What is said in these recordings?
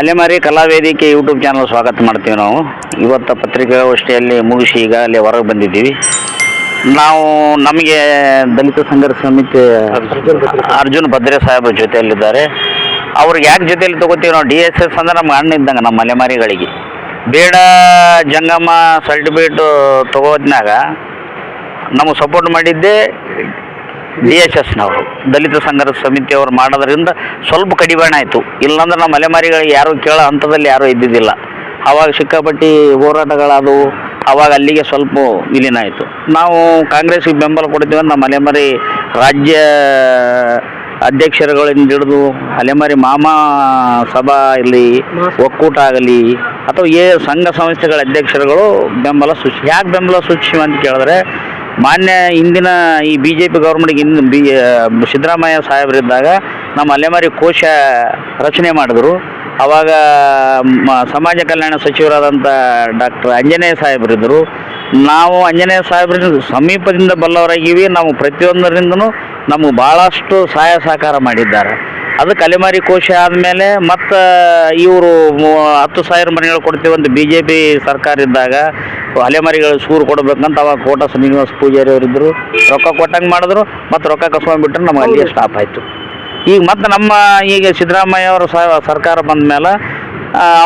ಅಲೆಮಾರಿ ಕಲಾವೇದಿಕೆ YouTube channel ಸ್ವಾಗತ ಮಾಡ್ತೀವಿ ನಾವು. ಇವತ್ತು ಪತ್ರಿಕಾಗೋಷ್ಠಿಯಲ್ಲಿ ಮುಗಿಸಿ ಈಗ ಅಲ್ಲಿ ಹೊರಗೆ ಬಂದಿದ್ದೀವಿ. ನಾವು ನಮಗೆ ದಲಿತ ಸಂಘರ್ಷ ಸಮಿತಿ ಅರ್ಜುನ್ ಭದ್ರೆ ಸಾಹೇಬ್ರ ಜೊತೆಯಲ್ಲಿದ್ದಾರೆ. ಅವ್ರಿಗೆ ಯಾಕೆ ಜೊತೆಯಲ್ಲಿ ತಗೋತೀವಿ ನಾವು? ಡಿ ಎಸ್ ಎಸ್ ಅಂದ್ರೆ ನಮ್ಗೆ ಅಣ್ಣ ಇದ್ದಂಗೆ ನಮ್ಮ ಅಲೆಮಾರಿಗಳಿಗೆ ಬೇಡ ಜಂಗಮ ಸರ್ಟಿಫಿಕೇಟು ತಗೋದ್ನಾಗ ನಮಗೆ ಸಪೋರ್ಟ್ ಮಾಡಿದ್ದೇ ಡಿ ಎಚ್ ಎಸ್ನವರು ದಲಿತ ಸಂಘದ ಸಮಿತಿಯವರು ಮಾಡೋದ್ರಿಂದ ಸ್ವಲ್ಪ ಕಡಿವಾಣ ಆಯಿತು. ಇಲ್ಲಾಂದ್ರೆ ನಮ್ಮ ಅಲೆಮಾರಿಗಳಿಗೆ ಯಾರು ಕೇಳೋ ಹಂತದಲ್ಲಿ ಯಾರೂ ಇದ್ದಿದ್ದಿಲ್ಲ. ಅವಾಗ ಸಿಕ್ಕಾಪಟ್ಟಿ ಹೋರಾಟಗಳಾದವು. ಅವಾಗ ಅಲ್ಲಿಗೆ ಸ್ವಲ್ಪ ವಿಲೀನ ಆಯಿತು. ನಾವು ಕಾಂಗ್ರೆಸ್ಗೆ ಬೆಂಬಲ ಕೊಡ್ತೀವಿ ನಮ್ಮ ಅಲೆಮಾರಿ ರಾಜ್ಯ ಅಧ್ಯಕ್ಷರುಗಳಿಂದ ಹಿಡಿದು ಅಲೆಮಾರಿ ಮಾಮ ಸಭಾ ಇರಲಿ, ಒಕ್ಕೂಟ ಆಗಲಿ, ಅಥವಾ ಏ ಸಂಘ ಸಂಸ್ಥೆಗಳ ಅಧ್ಯಕ್ಷರುಗಳು ಬೆಂಬಲ ಸೂಚಿ, ಯಾಕೆ ಬೆಂಬಲ ಸೂಚಿಸಿವೆ ಅಂತ ಕೇಳಿದ್ರೆ ಮಾನ್ಯ ಇಂದಿನ ಈ ಬಿ ಜೆ ಪಿ ಗೌರ್ಮೆಂಟ್ಗೆ ಇಂದು ಬಿ ಸಿದ್ದರಾಮಯ್ಯ ಸಾಹೇಬರಿದ್ದಾಗ ನಮ್ಮ ಅಲೆಮಾರಿ ಕೋಶ ರಚನೆ ಮಾಡಿದ್ರು. ಅವಾಗ, ಮ- ಸಮಾಜ ಕಲ್ಯಾಣ ಸಚಿವರಾದಂಥ ಡಾಕ್ಟರ್ ಆಂಜನೇಯ ಸಾಹೇಬರಿದ್ದರು ನಾವು ಆಂಜನೇಯ ಸಾಹೇಬ್ರಿಂದ ಸಮೀಪದಿಂದ ಬಲ್ಲವರಾಗಿವಿ. ನಾವು ಪ್ರತಿಯೊಂದರಿಂದನೂ ನಮಗೆ ಭಾಳಷ್ಟು ಸಹಾಯ ಸಹಕಾರ ಮಾಡಿದ್ದಾರೆ. ಅದು ಅಲೆಮಾರಿ ಕೋಶ ಆದಮೇಲೆ ಮತ್ತು ಇವರು ಹತ್ತು ಸಾವಿರ ಮನೆಗಳು ಕೊಡ್ತೀವಂತ ಬಿ ಜೆ ಪಿ ಸರ್ಕಾರ ಇದ್ದಾಗ ಅಲೆಮಾರಿಗಳು ಸೂರು ಕೊಡಬೇಕಂತ ಅವಾಗ ಕೋಟ ಶ್ರೀನಿವಾಸ ಪೂಜಾರಿ ಅವರಿದ್ದರು ರೊಕ್ಕ ಕೊಟ್ಟಂಗೆ ಮಾಡಿದ್ರು, ಮತ್ತು ರೊಕ್ಕ ಕಸ್ಕೊಂಡ್ಬಿಟ್ರೆ ನಮ್ಗೆ ಅಲ್ಲಿಯೇ ಸ್ಟಾಪ್ ಆಯಿತು. ಈಗ ಮತ್ತು ನಮ್ಮ, ಈಗ ಸಿದ್ದರಾಮಯ್ಯ ಅವರ ಸರ್ಕಾರ ಬಂದ ಮೇಲೆ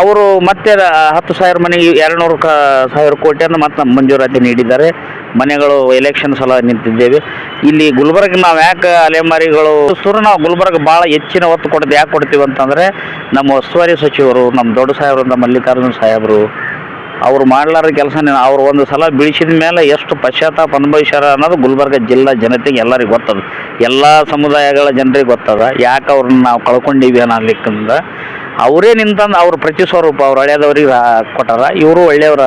ಅವರು ಮತ್ತೆ ಹತ್ತು ಸಾವಿರ ಮನೆಗೆ ಎರಡು ನೂರು ಕ, ಸಾವಿರ ಕೋಟಿಯನ್ನು ಮತ್ತೆ ನಮ್ಮ ಮಂಜೂರಾತಿ ನೀಡಿದ್ದಾರೆ. ಮನೆಗಳು ಎಲೆಕ್ಷನ್ ಸಲ ನಿಂತಿದ್ದೇವೆ. ಇಲ್ಲಿ ಗುಲ್ಬರ್ಗ ನಾವು ಯಾಕೆ ಅಲೆಮಾರಿಗಳು, ಸುರು ನಾವು ಗುಲ್ಬರ್ಗ ಭಾಳ ಹೆಚ್ಚಿನ ಒತ್ತು ಕೊಡೋದು ಯಾಕೆ ಕೊಡ್ತೀವಿ ಅಂತಂದರೆ, ನಮ್ಮ ಉಸ್ತುವಾರಿ ಸಚಿವರು, ನಮ್ಮ ದೊಡ್ಡ ಸಾಹೇಬರಿಂದ ಮಲ್ಲಿಕಾರ್ಜುನ ಸಾಹೇಬರು, ಅವ್ರು ಮಾಡ್ಲಾರ ಕೆಲಸ ಅವ್ರು ಒಂದು ಸಲ ಬೀಳಿಸಿದ ಮೇಲೆ ಎಷ್ಟು ಪಶ್ಚಾತ್ತಾಪ ಅನುಭವಿಸ್ಯಾರ ಅನ್ನೋದು ಗುಲ್ಬರ್ಗ ಜಿಲ್ಲಾ ಜನತೆಗೆ ಎಲ್ಲರಿಗೂ ಗೊತ್ತದ. ಎಲ್ಲ ಸಮುದಾಯಗಳ ಜನರಿಗೆ ಗೊತ್ತದ. ಯಾಕೆ ಅವ್ರನ್ನ ನಾವು ಕಳ್ಕೊಂಡೀವಿ ಅನ್ನಲಿಕ್ಕಂದ ಅವರೇ ನಿಂತಂದು ಅವ್ರ ಪ್ರತಿ ಸ್ವರೂಪ ಅವ್ರು ಹಳೆಯದವ್ರಿಗೆ ಕೊಟ್ಟಾರ. ಇವರು ಒಳ್ಳೆಯವ್ರ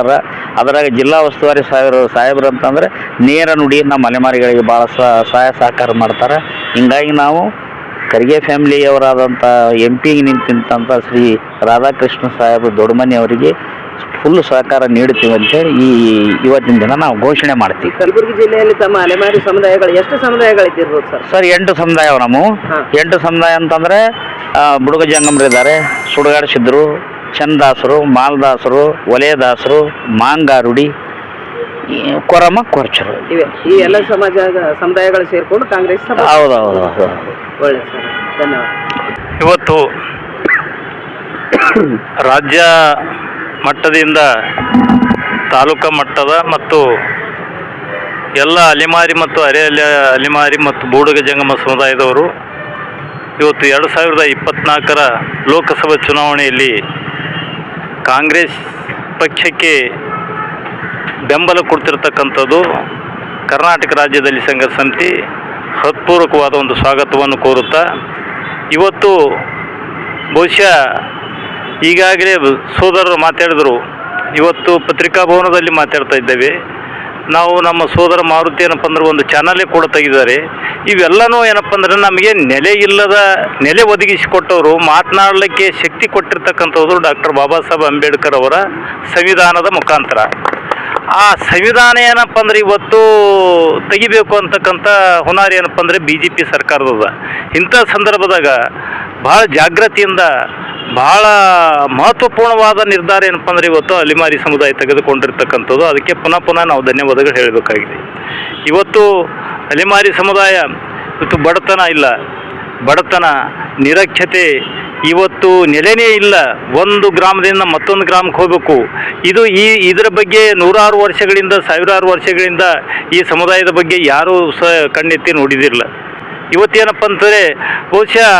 ಅದರಾಗ ಜಿಲ್ಲಾ ಉಸ್ತುವಾರಿ ಸಾಹೇಬರು ಸಾಹೇಬ್ರು ಅಂತಂದ್ರೆ ನೇರ ನುಡಿ ನಮ್ಮ ಅಲೆಮಾರಿಗಳಿಗೆ ಭಾಳ ಸಹಾಯ ಸಹಕಾರ ಮಾಡ್ತಾರೆ. ಹಿಂಗಾಗಿ ನಾವು ಖರ್ಗೆ ಫ್ಯಾಮಿಲಿಯವರಾದಂಥ ಎಂ ಪಿಗೆ ನಿಂತಿಂತ ಶ್ರೀ ರಾಧಾಕೃಷ್ಣ ಸಾಹೇಬ್ ದೊಡ್ಡಮನಿ ಅವರಿಗೆ ಫುಲ್ ಸಹಕಾರ ನೀಡುತ್ತೀವಿ ಅಂತೇಳಿ ಈ ಇವತ್ತಿನ ದಿನ ನಾವು ಘೋಷಣೆ ಮಾಡ್ತೀವಿ. ಕಲಬುರಗಿ ಜಿಲ್ಲೆಯಲ್ಲಿ ತಮ್ಮ ಅಲೆಮಾರಿ ಸಮುದಾಯಗಳು ಎಷ್ಟು ಸಮುದಾಯಗಳಿದ್ದಿರ್ಬೋದು ಸರ್? ಸರ್ ಎಂಟು ಸಮುದಾಯ ನಮ್ಮ. ಹಾ. ಎಂಟು ಸಮುದಾಯ ಅಂತಂದ್ರೆ ಬುಡುಗ ಜಂಗಮರಿದ್ದಾರೆ ಸುಡುಗಾಡ ಸಿದ್ಧರು ಚಂದಾಸರು ಮಾಲ್ದಾಸರು ವಲಯದಾಸರು ಮಾಂಗಾರುಡಿ ಈ ಕೊರಮ ಕೊರ್ಚರು. ಇವೆ. ಈ ಎಲ್ಲ ಸಮಾಜ ಸಮುದಾಯಗಳು ಸೇರ್ಕೊಂಡು ಕಾಂಗ್ರೆಸ್ ಸಭೆ ಹೌದು ಹೌದು ಹೌದು. ಒಳ್ಳೆ ಸರ್. ಧನ್ಯವಾದ. ಇವತ್ತು ರಾಜ್ಯ ಮಟ್ಟದಿಂದ ತಾಲೂಕು ಮಟ್ಟದ ಮತ್ತು ಎಲ್ಲ ಅಲಿಮಾರಿ ಮತ್ತು ಅರೆ ಅಲೆ ಅಲಿಮಾರಿ ಮತ್ತು ಬೂಡುಗ ಜಂಗಮ ಸಮುದಾಯದವರು ಇವತ್ತು ಎರಡು ಸಾವಿರದ ಇಪ್ಪತ್ತ್ನಾಲ್ಕರ ಲೋಕಸಭಾ ಚುನಾವಣೆಯಲ್ಲಿ ಕಾಂಗ್ರೆಸ್ ಪಕ್ಷಕ್ಕೆ ಬೆಂಬಲ ಕೊಡ್ತಿರ್ತಕ್ಕಂಥದ್ದು ಕರ್ನಾಟಕ ರಾಜ್ಯದಲ್ಲಿ ಸಂಘ ಸಮಿತಿ ಹೃತ್ಪೂರ್ವಕವಾದ ಒಂದು ಸ್ವಾಗತವನ್ನು ಕೋರುತ್ತಾ, ಇವತ್ತು ಬಹುಶಃ ಈಗಾಗಲೇ ಸೋದರರು ಮಾತಾಡಿದರು. ಇವತ್ತು ಪತ್ರಿಕಾ ಭವನದಲ್ಲಿ ಮಾತಾಡ್ತಾ ಇದ್ದೇವೆ. ನಾವು ನಮ್ಮ ಸೋದರ ಮಾರುತಿ ಏನಪ್ಪ ಅಂದ್ರೆ ಒಂದು ಚಾನಲೇ ಕೂಡ ತೆಗೆದಿದ್ದಾರೆ. ಇವೆಲ್ಲನೂ ಏನಪ್ಪ ಅಂದ್ರೆ ನಮಗೆ ನೆಲೆ ಇಲ್ಲದ, ನೆಲೆ ಒದಗಿಸಿಕೊಟ್ಟವರು, ಮಾತನಾಡಲಿಕ್ಕೆ ಶಕ್ತಿ ಕೊಟ್ಟಿರ್ತಕ್ಕಂಥವ್ರು ಡಾಕ್ಟರ್ ಬಾಬಾ ಸಾಹೇಬ್ ಅಂಬೇಡ್ಕರ್ ಅವರ ಸಂವಿಧಾನದ ಮುಖಾಂತರ. ಆ ಸಂವಿಧಾನ ಏನಪ್ಪ ಅಂದ್ರೆ ಇವತ್ತು ತೆಗಿಬೇಕು ಅಂತಕ್ಕಂಥ ಹುನಾರಿ ಏನಪ್ಪ ಅಂದ್ರೆ ಬಿ ಜೆ ಪಿ ಸರ್ಕಾರದದ. ಇಂಥ ಸಂದರ್ಭದಾಗ ಭಾಳ ಜಾಗೃತಿಯಿಂದ ಭಾಳ ಮಹತ್ವಪೂರ್ಣವಾದ ನಿರ್ಧಾರ ಏನಪ್ಪ ಅಂದ್ರೆ ಇವತ್ತು ಅಲಿಮಾರಿ ಸಮುದಾಯ ತೆಗೆದುಕೊಂಡಿರ್ತಕ್ಕಂಥದ್ದು. ಅದಕ್ಕೆ ಪುನಃ ಪುನಃ ನಾವು ಧನ್ಯವಾದಗಳು ಹೇಳಬೇಕಾಗಿದೆ. ಇವತ್ತು ಅಲಿಮಾರಿ ಸಮುದಾಯ ಇವತ್ತು ಬಡತನ ಇಲ್ಲ. ಬಡತನ, ನಿರಕ್ಷತೆ ಇವತ್ತು ನೆಲೆನೇ ಇಲ್ಲ. ಒಂದು ಗ್ರಾಮದಿಂದ ಮತ್ತೊಂದು ಗ್ರಾಮಕ್ಕೆ ಹೋಗಬೇಕು. ಇದು ಈ ಇದರ ಬಗ್ಗೆ ನೂರಾರು ವರ್ಷಗಳಿಂದ, ಸಾವಿರಾರು ವರ್ಷಗಳಿಂದ ಈ ಸಮುದಾಯದ ಬಗ್ಗೆ ಯಾರೂ ಸ ಕಣ್ಣೆತ್ತಿ ನೋಡಿದಿರಲಿಲ್ಲ. ಇವತ್ತೇನಪ್ಪ ಅಂತಂದರೆ, ಬಹುಶಃ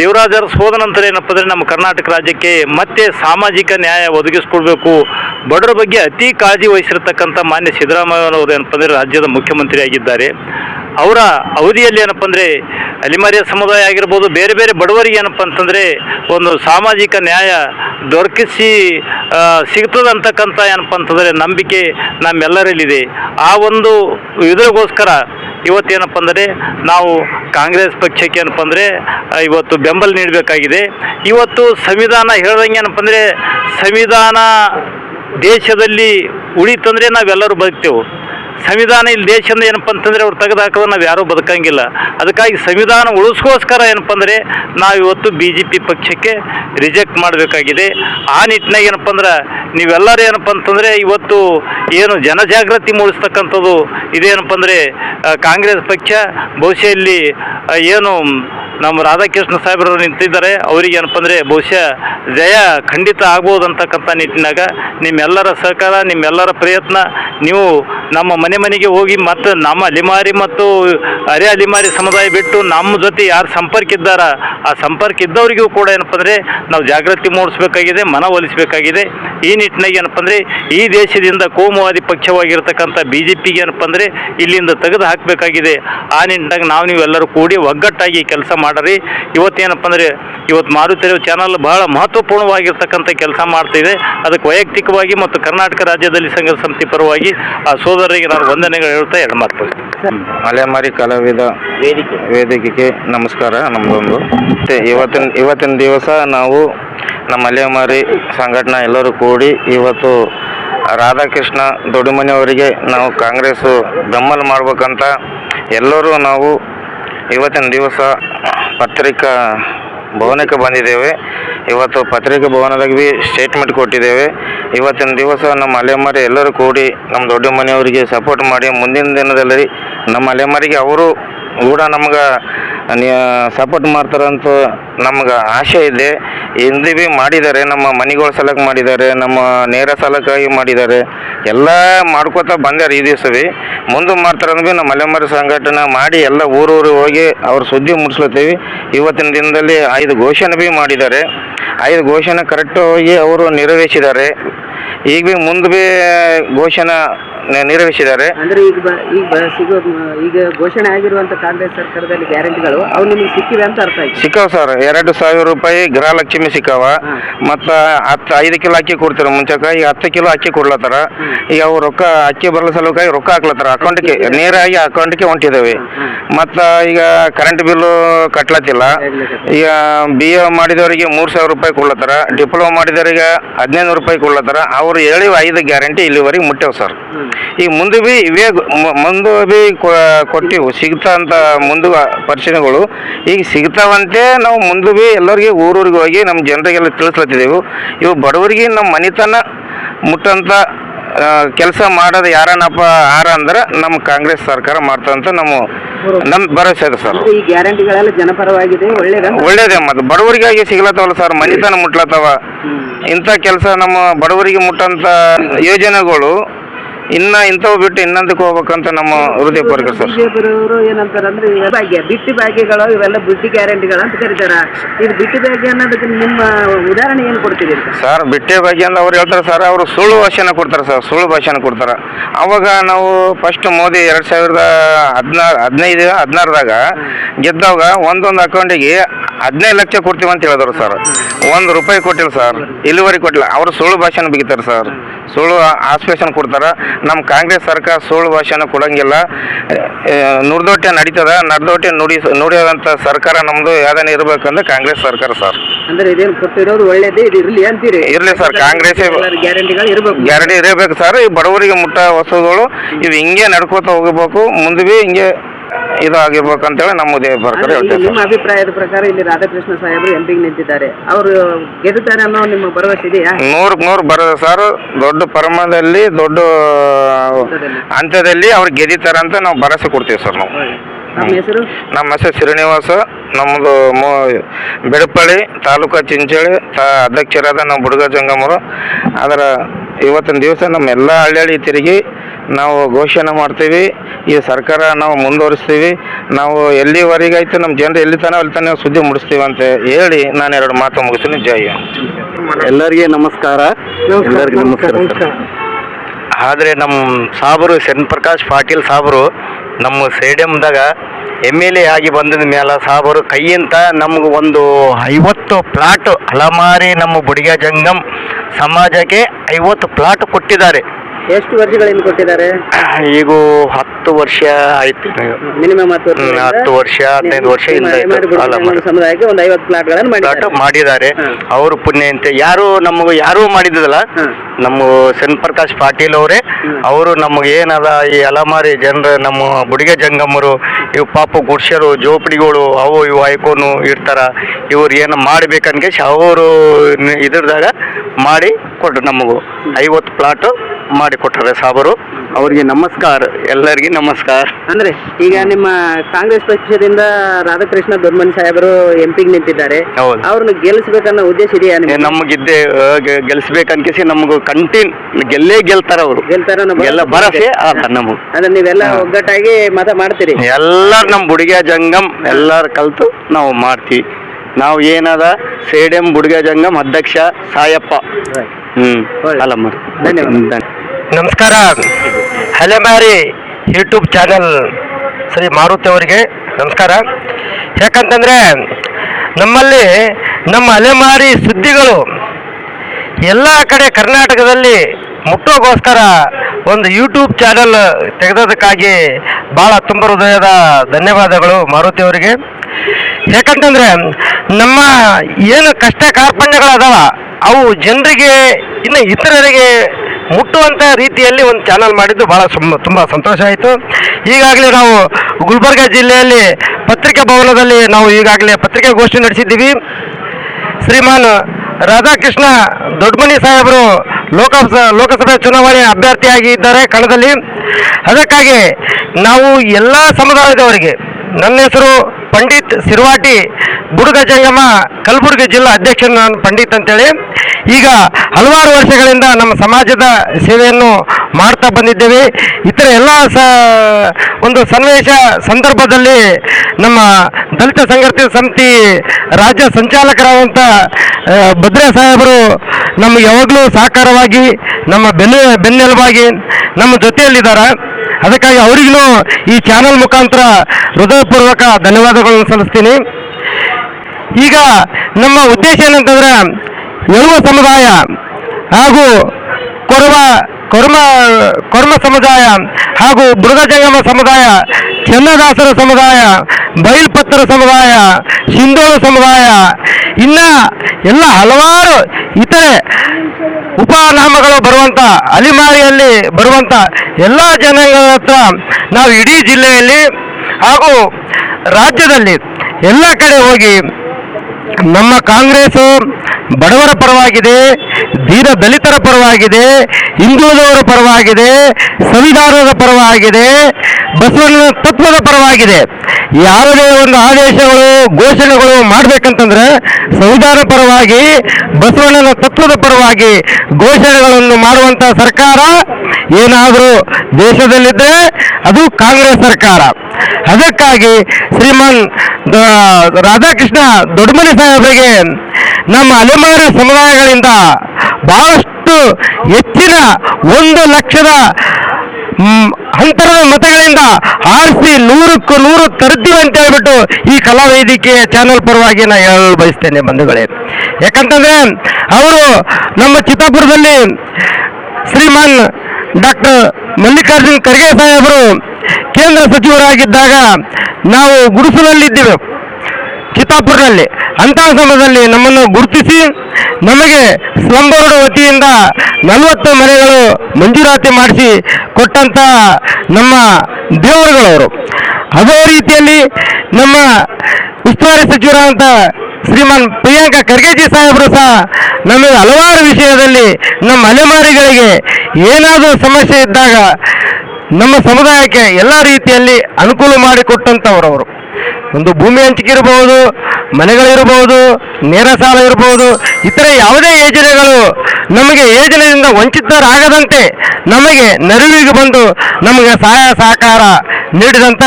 ದೇವರಾಜರ ನಂತರ ಏನಪ್ಪ ಅಂದರೆ ನಮ್ಮ ಕರ್ನಾಟಕ ರಾಜ್ಯಕ್ಕೆ ಮತ್ತೆ ಸಾಮಾಜಿಕ ನ್ಯಾಯ ಒದಗಿಸ್ಕೊಡ್ಬೇಕು. ಬಡವರ ಬಗ್ಗೆ ಅತಿ ಕಾಳಜಿ ವಹಿಸಿರ್ತಕ್ಕಂಥ ಮಾನ್ಯ ಸಿದ್ದರಾಮಯ್ಯನವರು ಏನಪ್ಪ ಅಂದರೆ ರಾಜ್ಯದ ಮುಖ್ಯಮಂತ್ರಿ ಆಗಿದ್ದಾರೆ. ಅವರ ಅವಧಿಯಲ್ಲಿ ಏನಪ್ಪ ಅಂದರೆ ಅಲಿಮಾರಿಯ ಸಮುದಾಯ ಆಗಿರ್ಬೋದು, ಬೇರೆ ಬೇರೆ ಬಡವರಿಗೆ ಏನಪ್ಪ ಅಂತಂದರೆ ಒಂದು ಸಾಮಾಜಿಕ ನ್ಯಾಯ ದೊರಕಿಸಿ ಸಿಗ್ತದಂತಕ್ಕಂಥ ಏನಪ್ಪ ಅಂತಂದರೆ ನಂಬಿಕೆ ನಮ್ಮೆಲ್ಲರಲ್ಲಿದೆ. ಆ ಒಂದು ಇದರಗೋಸ್ಕರ ಇವತ್ತೇನಪ್ಪ ಅಂದರೆ ನಾವು ಕಾಂಗ್ರೆಸ್ ಪಕ್ಷಕ್ಕೆ ಏನಪ್ಪ ಅಂದರೆ ಇವತ್ತು ಬೆಂಬಲ ನೀಡಬೇಕಾಗಿದೆ. ಇವತ್ತು ಸಂವಿಧಾನ ಹೇಳ್ದಂಗೆ ಏನಪ್ಪ ಅಂದರೆ ಸಂವಿಧಾನ ದೇಶದಲ್ಲಿ ಉಳಿತಂದರೆ ನಾವೆಲ್ಲರೂ ಬದುಕ್ತೇವೆ. ಸಂವಿಧಾನ ಇಲ್ಲಿ ದೇಶದಿಂದ ಏನಪ್ಪ ಅಂತಂದರೆ ಅವ್ರು ತೆಗೆದು ನಾವು ಯಾರೂ ಬದುಕಂಗಿಲ್ಲ. ಅದಕ್ಕಾಗಿ ಸಂವಿಧಾನ ಉಳಿಸ್ಕೋಸ್ಕರ ಏನಪ್ಪ ಅಂದರೆ ನಾವು ಇವತ್ತು ಬಿ ಜೆ ಪಿ ಪಕ್ಷಕ್ಕೆ ರಿಜೆಕ್ಟ್ ಮಾಡಬೇಕಾಗಿದೆ. ಆ ನಿಟ್ಟಿನಾಗ ಏನಪ್ಪ ಅಂದ್ರೆ ನೀವೆಲ್ಲರೂ ಏನಪ್ಪ ಅಂತಂದರೆ ಇವತ್ತು ಏನು ಜನಜಾಗೃತಿ ಮೂಡಿಸ್ತಕ್ಕಂಥದ್ದು ಇದೇನಪ್ಪ ಅಂದರೆ ಕಾಂಗ್ರೆಸ್ ಪಕ್ಷ, ಬಹುಶಃ ಇಲ್ಲಿ ಏನು ನಮ್ಮ ರಾಧಾಕೃಷ್ಣ ಸಾಹೇಬರು ನಿಂತಿದ್ದಾರೆ. ಅವರಿಗೆ ಏನಪ್ಪ ಅಂದರೆ ಬಹುಶಃ ಜಯ ಖಂಡಿತ ಆಗ್ಬೋದು ಅಂತಕ್ಕಂಥ ನಿಟ್ಟಿನಾಗ ನಿಮ್ಮೆಲ್ಲರ ಸಹಕಾರ, ನಿಮ್ಮೆಲ್ಲರ ಪ್ರಯತ್ನ, ನೀವು ನಮ್ಮ ಮನೆ ಮನೆಗೆ ಹೋಗಿ ಮತ್ತು ನಮ್ಮ ಅಲಿಮಾರಿ ಮತ್ತು ಅರೆ ಅಲಿಮಾರಿ ಸಮುದಾಯ ಬಿಟ್ಟು ನಮ್ಮ ಜೊತೆ ಯಾರು ಸಂಪರ್ಕ ಇದ್ದಾರ, ಆ ಸಂಪರ್ಕ ಇದ್ದವರಿಗೂ ಕೂಡ ಏನಪ್ಪ ಅಂದರೆ ನಾವು ಜಾಗೃತಿ ಮೂಡಿಸ್ಬೇಕಾಗಿದೆ ಮನವೊಲಿಸಬೇಕಾಗಿದೆ ಈ ನಿಟ್ಟಿನಾಗ ಏನಪ್ಪ ಅಂದರೆ ಈ ದೇಶದಿಂದ ಕೋಮುವಾದಿ ಪಕ್ಷವಾಗಿರ್ತಕ್ಕಂಥ ಬಿ ಜೆ ಪಿಗೆ ಏನಪ್ಪ ಅಂದರೆ ಇಲ್ಲಿಂದ ತೆಗೆದು ಹಾಕಬೇಕಾಗಿದೆ. ಆ ನಿಟ್ಟಿನಾಗ ನಾವು ನೀವೆಲ್ಲರೂ ಕೂಡಿ ಒಗ್ಗಟ್ಟಾಗಿ ಕೆಲಸ ಮಾಡರಿ. ಇವತ್ತೇನಪ್ಪ ಅಂದರೆ ಇವತ್ತು ಮಾರುತಿರುವ ಚಾನಲ್ ಬಹಳ ಮಹತ್ವಪೂರ್ಣವಾಗಿರ್ತಕ್ಕಂಥ ಕೆಲಸ ಮಾಡ್ತಿದೆ. ಅದಕ್ಕೆ ವೈಯಕ್ತಿಕವಾಗಿ ಮತ್ತು ಕರ್ನಾಟಕ ರಾಜ್ಯದಲ್ಲಿ ಸಂಘ ಸಮಿತಿ ಪರವಾಗಿ ಆ ಸೋದರರಿಗೆ ನಾನು ವಂದನೆಗಳು ಹೇಳ್ತಾ ಎರಡು ಮಾತು ಅಲೆಮಾರಿ ಕಲಾವಿದ ವೇದಿಕೆ. ವೇದಿಕೆಗೆ ನಮಸ್ಕಾರ ನಮ್ಮದೊಂದು ಮತ್ತೆ ಇವತ್ತಿನ ಇವತ್ತಿನ ದಿವಸ ನಾವು ನಮ್ಮ ಅಲೆಮಾರಿ ಸಂಘಟನಾ ಎಲ್ಲರೂ ಕೂಡಿ ಇವತ್ತು ರಾಧಾಕೃಷ್ಣ ದೊಡ್ಡಮನೆಯವರಿಗೆ ನಾವು ಕಾಂಗ್ರೆಸ್ಸು ಬೆಂಬಲ ಮಾಡ್ಬೇಕಂತ ಎಲ್ಲರೂ ನಾವು ಇವತ್ತಿನ ದಿವಸ ಪತ್ರಿಕಾ ಭವನಕ್ಕೆ ಬಂದಿದ್ದೇವೆ. ಇವತ್ತು ಪತ್ರಿಕಾ ಭವನದಾಗ ಭೀ ಸ್ಟೇಟ್ಮೆಂಟ್ ಕೊಟ್ಟಿದ್ದೇವೆ. ಇವತ್ತಿನ ದಿವಸ ನಮ್ಮ ಅಲೆಮಾರಿ ಎಲ್ಲರೂ ಕೂಡಿ ನಮ್ಮ ದೊಡ್ಡ ಮನೆಯವರಿಗೆ ಸಪೋರ್ಟ್ ಮಾಡಿ ಮುಂದಿನ ದಿನದಲ್ಲಿ ನಮ್ಮ ಅಲೆಮಾರಿಗೆ ಅವರು ಕೂಡ ನಮ್ಗೆ ಸಪೋರ್ಟ್ ಮಾಡ್ತಾರಂತ ನಮ್ಗೆ ಆಸೆ ಇದೆ. ಹಿಂದಿ ಭೀ ಮಾಡಿದ್ದಾರೆ, ನಮ್ಮ ಮನೆಗಳ ಸಲಕ್ಕೆ ಮಾಡಿದ್ದಾರೆ, ನಮ್ಮ ನೇರ ಸಲಕ್ಕಾಗಿ ಮಾಡಿದ್ದಾರೆ. ಎಲ್ಲ ಮಾಡ್ಕೋತಾ ಬಂದಾರೆ ಈ ದಿವಸ ಭೀ ಮುಂದೆ ಮಾಡ್ತಾರಂದ್ರೆ ಭೀ ನಮ್ಮ ಮಲೆಮಾರಿ ಸಂಘಟನೆ ಮಾಡಿ ಎಲ್ಲ ಊರೂರು ಹೋಗಿ ಅವ್ರ ಸುದ್ದಿ ಮುಟ್ಸ್ಲತ್ತೀವಿ ಇವತ್ತಿನ ದಿನದಲ್ಲಿ ಐದು ಘೋಷಣೆ ಭೀ ಮಾಡಿದ್ದಾರೆ. ಐದು ಘೋಷಣೆ ಕರೆಕ್ಟ್ ಹೋಗಿ ಅವರು ನೆರವೇರಿಸಿದ್ದಾರೆ. ಈಗ ಭೀ ಮುಂದೆ ಭೀ ಘೋಷಣೆ ನೆರವೇರಿಸಿದ್ದಾರೆ ಅಂದ್ರೆ ಈಗ ಬ- ಈಗ ಬ- ಸಿಗೋ ಮ- ಈಗ ಘೋಷಣೆ ಆಗಿರುವಂತ ಕಾಂಗ್ರೆಸ್ ಸರ್ಕಾರದಲ್ಲಿ ಗ್ಯಾರಂಟಿಗಳು ಅವು ನಿಮಗೆ ಸಿಕ್ಕಿವೆ ಅಂತ ಅರ್ಥ ಆಯ್ತು. ಸಿಕ್ಕಾವ ಸರ್ ಎರಡು ಸಾವಿರ ರೂಪಾಯಿ ಗೃಹಲಕ್ಷ್ಮಿ ಸಿಕ್ಕಾವ ಮತ್ತ ಹತ್ತು ಐದು ಕಿಲೋ ಅಕ್ಕಿ ಕೊಡ್ತಾರೆ ಮುಂಚೆಕ ಈಗ ಹತ್ತು ಕಿಲೋ ಅಕ್ಕಿ ಕೊಡ್ಲತ್ತಾರ ಈಗ ಅವು ರೊಕ್ಕ ಅಕ್ಕಿ ಬರಲ ಸಲುವಾಗಿ ರೊಕ್ಕ ಹಾಕ್ಲತ್ತಾರ ಅಕೌಂಟ್ಗೆ ನೇರಾಗಿ ಅಕೌಂಟ್ಗೆ ಹೊಂಟಿದ್ದಾವೆ. ಮತ್ತು ಈಗ ಕರೆಂಟ್ ಬಿಲ್ಲು ಕಟ್ಲತ್ತಿಲ್ಲ. ಈಗ ಬಿ ಎ ಮಾಡಿದವರಿಗೆ ಮೂರು ಸಾವಿರ ರೂಪಾಯಿ ಕೊಡ್ಲತ್ತಾರ ಡಿಪ್ಲೊಮಾ ಮಾಡಿದವರಿಗೆ ಹದಿನೈದು ರೂಪಾಯಿ ಕೊಡ್ಲತ್ತಾರ ಅವ್ರು ಹೇಳಿ ಐದು ಗ್ಯಾರಂಟಿ ಇಲ್ಲಿವರೆಗೆ ಮುಟ್ಟೇವೆ ಸರ್. ಈಗ ಮುಂದೆ ಭೀ ಇವೇ ಮುಂದೆ ಭೀ ಕೊಟ್ಟಿವು ಸಿಗ್ತಾ ಅಂತ ಮುಂದೆ ಪರಿಶೀಲನೆಗಳು. ಈಗ ಸಿಗ್ತಾವಂತೆ ನಾವು ಮುಂದೆ ಭೀ ಎಲ್ಲರಿಗೆ ಊರೂರಿಗೆ ಹೋಗಿ ನಮ್ಮ ಜನರಿಗೆಲ್ಲ ತಿಳಿಸ್ಲತ್ತಿದ್ದೆವು ಇವು ಬಡವರಿಗೆ ನಮ್ಮ ಮನೆತನ ಮುಟ್ಟಂತ ಕೆಲಸ ಮಾಡೋದು ಯಾರನ್ನಪ್ಪ ಯಾರ ಅಂದ್ರೆ ನಮ್ಮ ಕಾಂಗ್ರೆಸ್ ಸರ್ಕಾರ ಮಾಡ್ತಂತ ನಮ್ಮ ನಮ್ ಭರವಸೆ ಇದೆ ಸರ್. ಈ ಗ್ಯಾರಂಟಿಗಳೆಲ್ಲ ಜನಪರವಾಗಿದೆ ಒಳ್ಳೇದ? ಒಳ್ಳೇದೇ ಮತ್ತೆ ಬಡವರಿಗಾಗಿ ಸಿಗ್ಲತ್ತವಲ್ಲ ಸರ್ ಮನಿತನ ಮುಟ್ಲತ್ತವ. ಇಂಥ ಕೆಲಸ ನಮ್ಮ ಬಡವರಿಗೆ ಮುಟ್ಟಂತ ಯೋಜನೆಗಳು ಇನ್ನ ಇಂಥವು ಬಿಟ್ಟು ಇನ್ನೊಂದಕ್ಕೆ ಹೋಗ್ಬೇಕಂತ ನಮ್ಮ ಹೃದಯ ಬರ್ಗ ಸರ್. ಏನಂತಾರ ಅಂದ್ರೆ ಇವೆಲ್ಲ ಭಾಗ್ಯ ಬಿಟ್ಟಿ ಭಾಗ್ಯಗಳು ಇವೆಲ್ಲ ಬಿಟ್ಟಿ ಗ್ಯಾರಂಟಿಗಳು ಅಂತ ಕರೀತಾರ. ಇದು ಬಿಟ್ಟಿ ಭಾಗ್ಯ ಅನ್ನೋದಕ್ಕೆ ನಿಮ್ಮ ಉದಾಹರಣೆ ಏನು ಕೊಡ್ತೀರಿ? ಸರ್ ಬಿಟ್ಟೆ ಭಾಗ್ಯ ಅಂತ ಅವ್ರು ಹೇಳ್ತಾರೆ ಸರ್ ಅವರು ಸುಳ್ಳು ಭಾಷೆನ ಕೊಡ್ತಾರೆ ಸರ್ ಸುಳ್ಳು ಭಾಷೆನ ಕೊಡ್ತಾರೆ. ಅವಾಗ ನಾವು ಫಸ್ಟ್ ಮೋದಿ ಎರಡು ಸಾವಿರದ ಹದಿನಾರು ಹದಿನೈದು ಹದಿನಾರದಾಗ ಗೆದ್ದಾಗ ಒಂದೊಂದು ಅಕೌಂಟಿಗೆ ಹದಿನೈದು ಲಕ್ಷ ಕೊಡ್ತೀವಿ ಅಂತ ಹೇಳಿದ್ರು ಸರ್. ಒಂದು ರೂಪಾಯಿ ಕೊಟ್ಟಿಲ್ಲ ಸರ್ ಇಲ್ಲಿವರೆಗೆ ಕೊಟ್ಟಿಲ್ಲ ಅವರು ಸುಳ್ಳು ಭಾಷೆನ ಬಿಗಿತಾರೆ ಸರ್. ಸುಳ್ಳು ಆಶ್ವಾಸನೆ ಕೊಡ್ತಾರೆ. ನಮ್ಮ ಕಾಂಗ್ರೆಸ್ ಸರ್ಕಾರ ಸುಳ್ಳು ಭಾಷೆನ ಕೊಡಂಗಿಲ್ಲ. ನುಡ್ದೊಟ್ಟೆ ನಡೀತದ ನಡ್ದೊಟ್ಟೆ ನುಡಿ ನುಡಿಯೋದಂಥ ಸರ್ಕಾರ ನಮ್ಮದು ಯಾವ್ದಾನ ಇರಬೇಕಂದ್ರೆ ಕಾಂಗ್ರೆಸ್ ಸರ್ಕಾರ ಸರ್. ಅಂದ್ರೆ ಇದೇನು ಕೊಟ್ಟಿರೋದು ಒಳ್ಳೇದೇ ಇದು ಇರ್ಲಿ ಅಂತೀರಿ? ಇರ್ಲಿ ಸರ್, ಕಾಂಗ್ರೆಸ್ ಗ್ಯಾರಂಟಿಗಳು ಇರಬೇಕು. ಗ್ಯಾರಂಟಿ ಇರಬೇಕು ಸರ್. ಈ ಬಡವರಿಗೆ ಮುಟ್ಟ ವಸ್ತುಗಳು ಇವು ಹಿಂಗೆ ನಡ್ಕೋತ ಹೋಗಬೇಕು. ಮುಂದೆ ಹಿಂಗೆ ಇದು ಆಗಿರ್ಬೇಕಂತೇಳಿ ನಮ್ಮ ಉದಯ ಬರ್ತಾರೆ ಹೇಳ್ತೇವೆ ನಿಮ್ಮ ಸರ್ ಅಭಿಪ್ರಾಯದ ಪ್ರಕಾರ ಇಲ್ಲಿ ರಾಧಾಕೃಷ್ಣ ಸಾಹೇಬರು ಎಂಪಿಗೆ ನಿಂತಿದ್ದಾರೆ? ಅವರು ಗೆದ್ದುತ್ತಾರೆ ಅನ್ನೋ ನಿಮ್ಮ ಭರವಸೆ ಇದೆಯಾ? ನೂರಕ್ಕೆ ನೂರು ಬರೋದು ಸರ್. ದೊಡ್ಡ ಪರಮದಲ್ಲಿ ದೊಡ್ಡ ಹಂತದಲ್ಲಿ. ಅವ್ರು ಗೆದ್ದಾರೆ ಅಂತ ನಾವು ಭರವಸೆ ಕೊಡ್ತೀವಿ ಸರ್ ನಾವು. ನಮ್ಮ ಹೆಸರು? ನಮ್ಮ ಹೆಸರು ಶ್ರೀನಿವಾಸ. ನಮ್ಮದು ಮೋ ತಾಲೂಕ ತಾಲೂಕು ಚಿಂಚೋಳಿ ತಾ ಅಧ್ಯಕ್ಷರಾದ ನಮ್ಮ ಬುಡುಗ ಜಂಗಮರು ಅದರ ಇವತ್ತಿನ ದಿವಸ ನಮ್ಮ ಎಲ್ಲ ಹಳ್ಳಿ ತಿರುಗಿ ನಾವು ಘೋಷಣೆ ಮಾಡ್ತೀವಿ ಈ ಸರ್ಕಾರ ನಾವು ಮುಂದುವರಿಸ್ತೀವಿ ನಾವು ಎಲ್ಲಿವರೆಗಾಯ್ತು ನಮ್ಮ ಜನರು ಎಲ್ಲಿ ತನಕ ಅಲ್ಲಿ ತಾನೇ ಸುದ್ದಿ ಮುಡಿಸ್ತೀವಿ ಅಂತ ಹೇಳಿ ನಾನು ಎರಡು ಮಾತು ಮುಗಿಸ್ತೀನಿ. ಜಯ ಎಲ್ಲರಿಗೆ ನಮಸ್ಕಾರ. ಎಲ್ಲರಿಗೂ ನಮಸ್ಕಾರ ಆದರೆ ನಮ್ಮ ಸಾಬರು ಶರಣ್ ಪ್ರಕಾಶ್ ಪಾಟೀಲ್ ಸಾಬರು ನಮ್ಮ ಸ್ಟೇಡಿಯಮ್ದಾಗ ಎಂ ಎಲ್ ಎ ಆಗಿ ಬಂದಿದ ಮೇಲೆ ಸಾಬರು ಕೈಯಿಂದ ನಮ್ಗೆ ಒಂದು ಐವತ್ತು ಪ್ಲಾಟ್ ಅಲಮಾರಿ ನಮ್ಮ ಬುಡಿಗ ಜಂಗಮ್ ಸಮಾಜಕ್ಕೆ ಐವತ್ತು ಪ್ಲಾಟ್ ಕೊಟ್ಟಿದ್ದಾರೆ. ಎಷ್ಟು ವರ್ಷಗಳಿಂದ ಕೊಟ್ಟಿದ್ದಾರೆ ಈಗ ಹತ್ತು ವರ್ಷ ಆಯ್ತು ಮಿನಿಮಮ್ ಹತ್ತು ವರ್ಷ ಹ್ಮ್, ಹತ್ತು ವರ್ಷ, ಹದಿನೈದು ವರ್ಷ ಆಯ್ತು. ಮಾಡಿ. ಸಮುದಾಯಕ್ಕೆ ಒಂದು ಐವತ್ತು ಪ್ಲಾಟ್ಗಳನ್ನು ಮಾಡಿದ್ದಾರೆ ಮಾಡಿದ್ದಾರೆ. ಅವರು ಪುಣ್ಯ ಅಂತ ಯಾರು ನಮಗ ಯಾರು ಮಾಡಿದ್ದಲ್ಲ ಹ್ಮ್. ನಮ್ಮ ಸೆನ್ ಪ್ರಕಾಶ್ ಪಾಟೀಲ್ ಅವರೇ ಅವರು ನಮಗೆ ಏನದ ಈ ಅಲಮಾರಿ ಜನರ ನಮ್ಮ ಬುಡಿಗೆ ಜಂಗಮರು ಇವು ಪಾಪ ಗುಡ್ಸರು ಜೋಪಡಿಗಳು ಅವು ಇವು ಐಕೋನು ಇರ್ತಾರ ಇವ್ರು ಏನು ಮಾಡ್ಬೇಕನ್ಕೇಶ್ ಅವರು ಇದ್ರದಾಗ ಮಾಡಿ ಕೊಟ್ರು ನಮಗೂ ಐವತ್ತು ಪ್ಲಾಟು ಮಾಡಿ ಕೊಟ್ಟರೆ ಸಾಬರು. ಅವರಿಗೆ ನಮಸ್ಕಾರ ಎಲ್ಲರಿಗೆ ನಮಸ್ಕಾರ. ಅಂದ್ರೆ ಈಗ ನಿಮ್ಮ ಕಾಂಗ್ರೆಸ್ ಪಕ್ಷದಿಂದ ರಾಧಾಕೃಷ್ಣ ದೊಡ್ಮನ್ ಸಾಹೇಬರು ಎಂಪಿಗೆ ನಿಂತಿದ್ದಾರೆ. ಹೌದು. ಅವ್ರನ್ನ ಗೆಲ್ಲಿಸ್ಬೇಕನ್ನೋ ಉದ್ದೇಶ ಇದೆಯಾ ನಿಮ್ಗೆ? ನಮಗಿದ್ದೆ ಗೆಲ್ಸ್ಬೇಕನ್ಕೇಸಿ ನಮಗೂ ಕಂಟಿನ್ ಗೆಲ್ಲೇ ಗೆಲ್ತಾರ ಅವರು. ಗೆಲ್ತಾರ ಅನ್ನೋ ಎಲ್ಲ ಭರವಸೆ ನಮಗ್. ಅಂದ್ರೆ ನೀವೆಲ್ಲ ಒಗ್ಗಟ್ಟಾಗಿ ಮತ ಮಾಡ್ತೀರಿ? ಎಲ್ಲಾರು ನಮ್ಮ ಬುಡಿಗೆ ಜಂಗಮ್ ಎಲ್ಲಾರು ಕಲ್ತು ನಾವು ಮಾಡ್ತೀವಿ. ನಾವು ಏನದ ಸೇಡಂ ಬುಡಿಗೆ ಜಂಗಮ್ ಅಧ್ಯಕ್ಷ ಸಾಯಪ್ಪ. ಹ್ಮ್. ಅಲ್ಲಮ್ಮ. ಧನ್ಯವಾದ. ನಮಸ್ಕಾರ. ಹಲೆಮಾರಿ ಯೂಟ್ಯೂಬ್ ಚಾನೆಲ್ ಶ್ರೀ ಮಾರುತಿ ಅವರಿಗೆ ನಮಸ್ಕಾರ. ಯಾಕಂತಂದರೆ, ನಮ್ಮಲ್ಲಿ ನಮ್ಮ ಅಲೆಮಾರಿ ಸುದ್ದಿಗಳು ಎಲ್ಲ ಕಡೆ ಕರ್ನಾಟಕದಲ್ಲಿ ಮುಟ್ಟೋಗೋಸ್ಕರ ಒಂದು ಯೂಟ್ಯೂಬ್ ಚಾನಲ್ ತೆಗೆದೋದಕ್ಕಾಗಿ ಭಾಳ ತುಂಬ ಹೃದಯದ ಧನ್ಯವಾದಗಳು ಮಾರುತಿ ಅವರಿಗೆ. ಯಾಕಂತಂದರೆ, ನಮ್ಮ ಏನು ಕಷ್ಟ ಕಾರ್ಪಣ್ಯಗಳದಾವ, ಅವು ಜನರಿಗೆ, ಇನ್ನು ಇತರರಿಗೆ ಮುಟ್ಟುವಂಥ ರೀತಿಯಲ್ಲಿ ಒಂದು ಚಾನಲ್ ಮಾಡಿದ್ದು ಭಾಳ ಸುಮ್ ತುಂಬ ಸಂತೋಷ ಆಯಿತು. ಈಗಾಗಲೇ ನಾವು ಗುಲ್ಬರ್ಗ ಜಿಲ್ಲೆಯಲ್ಲಿ ಪತ್ರಿಕಾ ಭವನದಲ್ಲಿ ನಾವು ಈಗಾಗಲೇ ಪತ್ರಿಕಾಗೋಷ್ಠಿ ನಡೆಸಿದ್ದೀವಿ. ಶ್ರೀಮಾನ್ ರಾಧಾಕೃಷ್ಣ ದೊಡ್ಡಮನಿ ಸಾಹೇಬರು ಲೋಕಸಭಾ ಲೋಕಸಭೆ ಚುನಾವಣೆ ಅಭ್ಯರ್ಥಿಯಾಗಿ ಇದ್ದಾರೆ ಕಣದಲ್ಲಿ. ಅದಕ್ಕಾಗಿ ನಾವು ಎಲ್ಲ ಸಮುದಾಯದವರಿಗೆ, ನನ್ನ ಹೆಸರು ಪಂಡಿತ್ ಸಿರ್ವಾಟಿ ಬುಡುಗ ಜಂಗಮ, ಕಲಬುರಗಿ ಜಿಲ್ಲಾ ಅಧ್ಯಕ್ಷ ನಾನು ಪಂಡಿತ್ ಅಂತೇಳಿ. ಈಗ ಹಲವಾರು ವರ್ಷಗಳಿಂದ ನಮ್ಮ ಸಮಾಜದ ಸೇವೆಯನ್ನು ಮಾಡ್ತಾ ಬಂದಿದ್ದೇವೆ. ಇತರ ಎಲ್ಲ ಸ, ಒಂದು ಸನ್ನಿವೇಶ ಸಂದರ್ಭದಲ್ಲಿ ನಮ್ಮ ದಲಿತ ಸಂಘರ್ಷ ಸಮಿತಿ ರಾಜ್ಯ ಸಂಚಾಲಕರಾದಂಥ ಭದ್ರಾ ಸಾಹೇಬರು ನಮಗೆ ಯಾವಾಗಲೂ ಸಹಕಾರವಾಗಿ, ನಮ್ಮ ಬೆನ್ನು, ಬೆನ್ನೆಲುಬಾಗಿ ನಮ್ಮ ಜೊತೆಯಲ್ಲಿದ್ದಾರೆ. ಅದಕ್ಕಾಗಿ ಅವರಿಗೂ ಈ ಚಾನಲ್ ಮುಖಾಂತರ ಹೃದಯಪೂರ್ವಕ ಧನ್ಯವಾದಗಳನ್ನು ಸಲ್ಲಿಸ್ತೀನಿ. ಈಗ ನಮ್ಮ ಉದ್ದೇಶ ಏನಂತಂದ್ರೆ ಎಳುವ ಸಮುದಾಯ ಹಾಗೂ ಕೊರವ ಕೊರ್ಮ ಕೊರ್ಮ ಸಮುದಾಯ ಹಾಗೂ ಬುಡಗ ಜಂಗಮ ಸಮುದಾಯ, ಚನ್ನದಾಸರ ಸಮುದಾಯ ಬೈಲ್ಪತ್ತರ ಸಮುದಾಯ ಸಿಂಧೋಳ ಸಮುದಾಯ, ಇನ್ನ ಎಲ್ಲ ಹಲವಾರು ಇತರೆ ಉಪನಾಮಗಳು ಬರುವಂಥ ಅಲಿಮಾರಿಯಲ್ಲಿ ಬರುವಂಥ ಎಲ್ಲ ಜನಗಳ ಹತ್ರ ನಾವು ಇಡೀ ಜಿಲ್ಲೆಯಲ್ಲಿ ಹಾಗೂ ರಾಜ್ಯದಲ್ಲಿ ಎಲ್ಲ ಕಡೆ ಹೋಗಿ ನಮ್ಮ ಕಾಂಗ್ರೆಸ್ ಬಡವರ ಪರವಾಗಿದೆ ದೀನ ದಲಿತರ ಪರವಾಗಿದೆ ಹಿಂದುಳಿದವರ ಪರವಾಗಿದೆ ಸಂವಿಧಾನದ ಪರವಾಗಿದೆ ಬಸವಣ್ಣನ ತತ್ವದ ಪರವಾಗಿದೆ. ಯಾವುದೇ ಒಂದು ಆದೇಶಗಳು, ಘೋಷಣೆಗಳು ಮಾಡಬೇಕಂತಂದ್ರೆ ಸಂವಿಧಾನ ಪರವಾಗಿ, ಬಸವಣ್ಣನ ತತ್ವದ ಪರವಾಗಿ ಘೋಷಣೆಗಳನ್ನು ಮಾಡುವಂಥ ಸರ್ಕಾರ ಏನಾದರೂ ದೇಶದಲ್ಲಿದ್ದರೆ ಅದು ಕಾಂಗ್ರೆಸ್ ಸರ್ಕಾರ. ಅದಕ್ಕಾಗಿ ಶ್ರೀಮಾನ್ ರಾಧಾಕೃಷ್ಣ ದೊಡ್ಡಮನಿ ಸಾಹೇಬರಿಗೆ ನಮ್ಮ ಅಲೆಮಾರಿ ಸಮುದಾಯಗಳಿಂದ ಬಹಳಷ್ಟು ಹೆಚ್ಚಿನ ಒಂದು ಲಕ್ಷದ ಅಂತರದ ಮತಗಳಿಂದ ಆರಿಸಿ ನೂರಕ್ಕೂ ನೂರು ತರ್ತೀವಿ ಅಂತ ಹೇಳ್ಬಿಟ್ಟು ಈ ಕಲಾ ವೇದಿಕೆಯ ಚಾನೆಲ್ ಪರವಾಗಿ ನಾನು ಹೇಳಲು ಬಯಸ್ತೇನೆ ಬಂಧುಗಳೇ. ಯಾಕಂತಂದ್ರೆ ಅವರು ನಮ್ಮ ಚಿತ್ತಾಪುರದಲ್ಲಿ ಶ್ರೀಮಾನ್ ಡಾಕ್ಟರ್ ಮಲ್ಲಿಕಾರ್ಜುನ್ ಖರ್ಗೆ ಸಾಹೇಬರು ಕೇಂದ್ರ ಸಚಿವರಾಗಿದ್ದಾಗ ನಾವು ಗುಡಿಸಲಲ್ಲಿದ್ದೇವೆ. ಚಿತ್ತಾಪುರದಲ್ಲಿ ಅಂತಹ ಸಮಯದಲ್ಲಿ ನಮ್ಮನ್ನು ಗುರುತಿಸಿ ನಮಗೆ ಸ್ಲಂ ಬೋರ್ಡ್ ವತಿಯಿಂದ ನಲವತ್ತು ಮನೆಗಳು ಮಂಜೂರಾತಿ ಮಾಡಿಸಿ ಕೊಟ್ಟಂತ ನಮ್ಮ ದೇವರುಗಳವರು. ಅದೇ ರೀತಿಯಲ್ಲಿ ನಮ್ಮ ಉಸ್ತುವಾರಿ ಸಚಿವರಾದಂಥ ಶ್ರೀಮಾನ್ ಪ್ರಿಯಾಂಕಾ ಖರ್ಗೆಜಿ ಸಾಹೇಬರು ಸಹ ನಮಗೆ ಹಲವಾರು ವಿಷಯದಲ್ಲಿ ನಮ್ಮ ಅಲೆಮಾರಿಗಳಿಗೆ ಏನಾದರೂ ಸಮಸ್ಯೆ ಇದ್ದಾಗ ನಮ್ಮ ಸಮುದಾಯಕ್ಕೆ ಎಲ್ಲ ರೀತಿಯಲ್ಲಿ ಅನುಕೂಲ ಮಾಡಿಕೊಟ್ಟಂಥವರವರು ಒಂದು ಭೂಮಿ ಹಂಚಿಕೆ ಇರಬಹುದು ಮನೆಗಳಿರಬಹುದು, ನೇರ ಸಾಲ ಇರಬಹುದು, ಇತರ ಯಾವುದೇ ಯೋಜನೆಗಳು ನಮಗೆ ಯೋಜನೆಯಿಂದ ವಂಚಿತರಾಗದಂತೆ ನಮಗೆ ನೆರವಿಗೆ ಬಂದು ನಮಗೆ ಸಹಾಯ ಸಹಕಾರ ನೀಡಿದಂಥ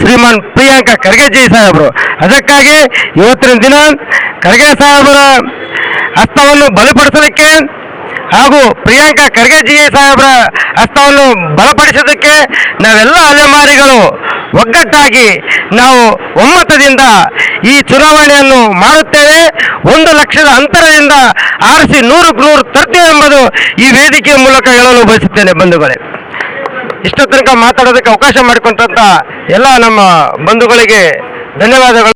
ಶ್ರೀಮಾನ್ ಪ್ರಿಯಾಂಕ ಖರ್ಗೆಜಿ ಸಾಹೇಬರು. ಅದಕ್ಕಾಗಿ ಇವತ್ತಿನ ದಿನ ಖರ್ಗೆ ಸಾಹೇಬರ ಹಸ್ತವನ್ನು ಬಲಪಡಿಸಲಿಕ್ಕೆ ಹಾಗೂ ಪ್ರಿಯಾಂಕಾ ಖರ್ಗೆಜಿ ಸಾಹೇಬರ ಹಸ್ತವನ್ನು ಬಲಪಡಿಸೋದಕ್ಕೆ ನಾವೆಲ್ಲ ಅಲೆಮಾರಿಗಳು ಒಗ್ಗಟ್ಟಾಗಿ ನಾವು ಒಮ್ಮತದಿಂದ ಈ ಚುನಾವಣೆಯನ್ನು ಮಾಡುತ್ತೇವೆ. ಒಂದು ಲಕ್ಷದ ಅಂತರದಿಂದ ಆರಿಸಿ ನೂರಕ್ಕೆ ನೂರು ತರ್ತೇವೆ ಎಂಬುದು ಈ ವೇದಿಕೆಯ ಮೂಲಕ ಹೇಳಲು ಬಯಸುತ್ತೇನೆ ಬಂಧುಗಳೇ. ಇಷ್ಟ ತನಕ ಮಾತಾಡೋದಕ್ಕೆ ಅವಕಾಶ ಮಾಡಿಕೊಂಡಂತ ಎಲ್ಲ ನಮ್ಮ ಬಂಧುಗಳಿಗೆ ಧನ್ಯವಾದಗಳು.